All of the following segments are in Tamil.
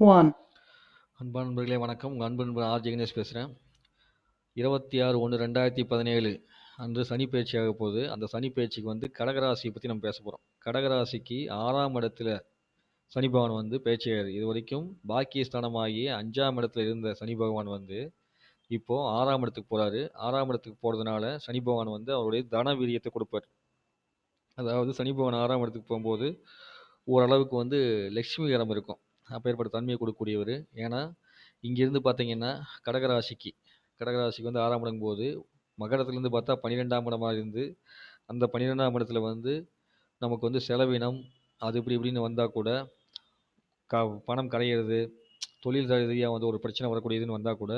ஒன் அன்பான நண்பர்களே வணக்கம். உங்கள் அன்பு நண்பர் ஆர். ஜெகனேஷ் பேசுகிறேன் இருபத்தி ஆறு ஒன்று ரெண்டாயிரத்தி பதினேழு அன்று சனி பயிற்சியாக போகுது. அந்த சனி பயிற்சிக்கு வந்து கடகராசியை பற்றி நம்ம பேச போகிறோம் கடகராசிக்கு ஆறாம் இடத்துல சனி பகவான் வந்து பயிற்சியாகுது இது வரைக்கும் பாக்கிய ஸ்தானமாகி அஞ்சாம் இடத்துல இருந்த சனி பகவான் வந்து இப்போது ஆறாம் இடத்துக்கு போகிறாரு ஆறாம் இடத்துக்கு போகிறதுனால சனி பகவான் வந்து அவருடைய தன வீரியத்தை கொடுப்பார். அதாவது சனி பகவான் ஆறாம் இடத்துக்கு போகும்போது ஓரளவுக்கு வந்து லட்சுமிகரம் இருக்கும். அப்பேற்பட்ட தன்மையை கொடுக்கக்கூடியவர். ஏன்னா இங்கேருந்து பார்த்தீங்கன்னா கடகராசிக்கு கடகராசிக்கு வந்து ஆறாம் இடம் போது மகரத்துலேருந்து பார்த்தா பன்னிரெண்டாம் இடமாக இருந்து அந்த பன்னிரெண்டாம் இடத்துல வந்து நமக்கு வந்து செலவினம் அது இப்படி இப்படின்னு வந்தால் கூட க பணம் கரையிறது தொழில் ரீதியாக வந்து ஒரு பிரச்சனை வரக்கூடியதுன்னு வந்தால் கூட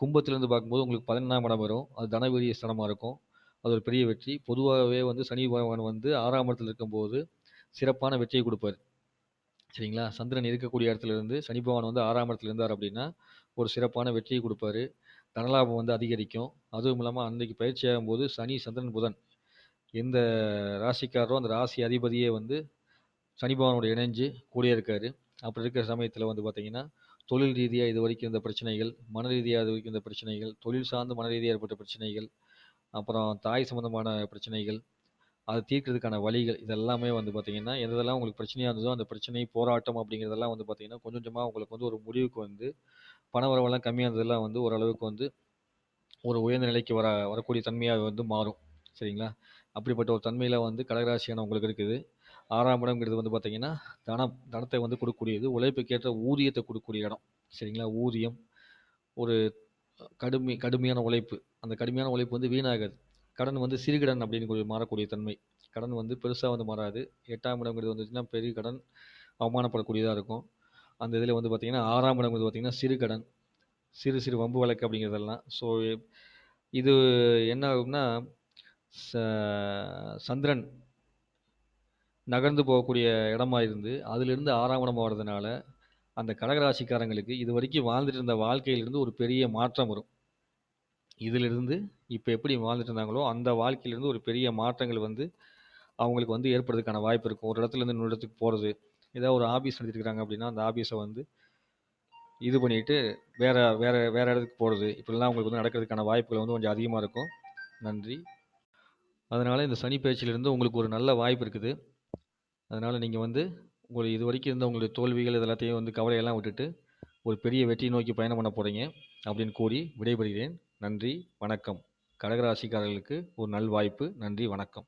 கும்பத்துலேருந்து பார்க்கும்போது உங்களுக்கு பதினொன்றாம் இடம் வரும். அது தனவீரிய ஸ்தலமாக இருக்கும். அது ஒரு பெரிய வெற்றி. பொதுவாகவே வந்து சனி பகவான் வந்து ஆறாம் இடத்துல இருக்கும்போது சிறப்பான வெற்றியை கொடுப்பார். சரிங்களா? சந்திரன் இருக்கக்கூடிய இடத்துல இருந்து சனி பகவான் வந்து ஆறாம் இடத்துல இருந்தார் அப்படின்னா ஒரு சிறப்பான வெற்றியை கொடுப்பாரு. தனலாபம் வந்து அதிகரிக்கும். அதுவும் இல்லாமல் அன்றைக்கு பயிற்சி ஆகும்போது சனி சந்திரன் புதன் எந்த ராசிக்காரரோ அந்த ராசி அதிபதியே வந்து சனி பகவானோட இணைஞ்சு கூடியே இருக்காரு. அப்படி இருக்கிற சமயத்தில் வந்து பார்த்தீங்கன்னா தொழில் ரீதியாக இது வரைக்கும் இருந்த பிரச்சனைகள் மன ரீதியாக இது வரைக்கும் இருந்த பிரச்சனைகள் தொழில் சார்ந்து மன ரீதியாக ஏற்பட்ட பிரச்சனைகள் அப்புறம் தாய் சம்மந்தமான பிரச்சனைகள் அதை தீர்க்கிறதுக்கான வழிகள் இதெல்லாமே வந்து பார்த்தீங்கன்னா எதெல்லாம் உங்களுக்கு பிரச்சனையாக இருந்ததோ அந்த பிரச்சனை போராட்டம் அப்படிங்கிறதெல்லாம் வந்து பார்த்தீங்கன்னா கொஞ்சம் கொஞ்சமாக உங்களுக்கு வந்து ஒரு முடிவுக்கு வந்து பண வரவெல்லாம் கம்மியாக இருந்ததெல்லாம் வந்து ஓரளவுக்கு வந்து ஒரு உயர்ந்த நிலைக்கு வர வரக்கூடிய தன்மையாக வந்து மாறும். சரிங்களா? அப்படிப்பட்ட ஒரு தன்மையில் வந்து கடகராசியான உங்களுக்கு இருக்குது. ஆறாம் இடம்ங்கிறது வந்து பார்த்தீங்கன்னா தனம் தனத்தை வந்து கொடுக்கக்கூடியது உழைப்புக்கேற்ற ஊதியத்தை கொடுக்கக்கூடிய இடம். சரிங்களா? ஊதியம் ஒரு கடுமை கடுமையான உழைப்பு. அந்த கடுமையான உழைப்பு வந்து வீணாகாது. கடன் வந்து சிறுகடன் அப்படின்னு சொல்லி மாறக்கூடிய தன்மை. கடன் வந்து பெருசாக வந்து மாறாது. எட்டாம் இடங்கிறது வந்துச்சுன்னா பெரிய கடன் அவமானப்படக்கூடியதாக இருக்கும். அந்த இதில் வந்து பார்த்திங்கன்னா ஆறாம் இடங்கிறது பார்த்திங்கன்னா சிறு கடன் சிறு சிறு வம்பு வழக்கு அப்படிங்கிறதெல்லாம். ஸோ இது என்ன ஆகும்னா ச- சந்திரன் நகர்ந்து போகக்கூடிய இடமா இருந்து அதிலிருந்து ஆறாம் இடம் வர்றதுனால அந்த கடகராசிக்காரங்களுக்கு இது வரைக்கும் வாழ்ந்துட்டு இருந்த வாழ்க்கையிலிருந்து ஒரு பெரிய மாற்றம் வரும். இதிலிருந்து இப்போ எப்படி வாழ்ந்துட்டு இருந்தாங்களோ அந்த வாழ்க்கையிலேருந்து ஒரு பெரிய மாற்றங்கள் வந்து அவங்களுக்கு வந்து ஏற்படுறதுக்கான வாய்ப்பு இருக்கும். ஒரு இடத்துல இருந்து இன்னொரு இடத்துக்கு போகிறது ஏதாவது ஒரு ஆஃபீஸ் நடத்திருக்கிறாங்க அப்படின்னா அந்த ஆஃபீஸை வந்து இது பண்ணிட்டு வேற வேற வேற இடத்துக்கு போகிறது இப்படிலாம் அவங்களுக்கு வந்து நடக்கிறதுக்கான வாய்ப்புகள் வந்து கொஞ்சம் அதிகமாக இருக்கும். நன்றி. அதனால் இந்த சனி பயிற்சியிலிருந்து உங்களுக்கு ஒரு நல்ல வாய்ப்பு இருக்குது. அதனால் நீங்கள் வந்து உங்களுக்கு இது வரைக்கும் இருந்த உங்களுடைய தோல்விகள் இது எல்லாத்தையும் வந்து கவலையெல்லாம் விட்டுட்டு ஒரு பெரிய வெற்றி நோக்கி பயணம் பண்ண போகிறீங்க அப்படின்னு கூறி விடைபெறுகிறேன். நன்றி வணக்கம். கடகராசிக்காரர்களுக்கு ஒரு நல் வாய்ப்பு நன்றி வணக்கம்.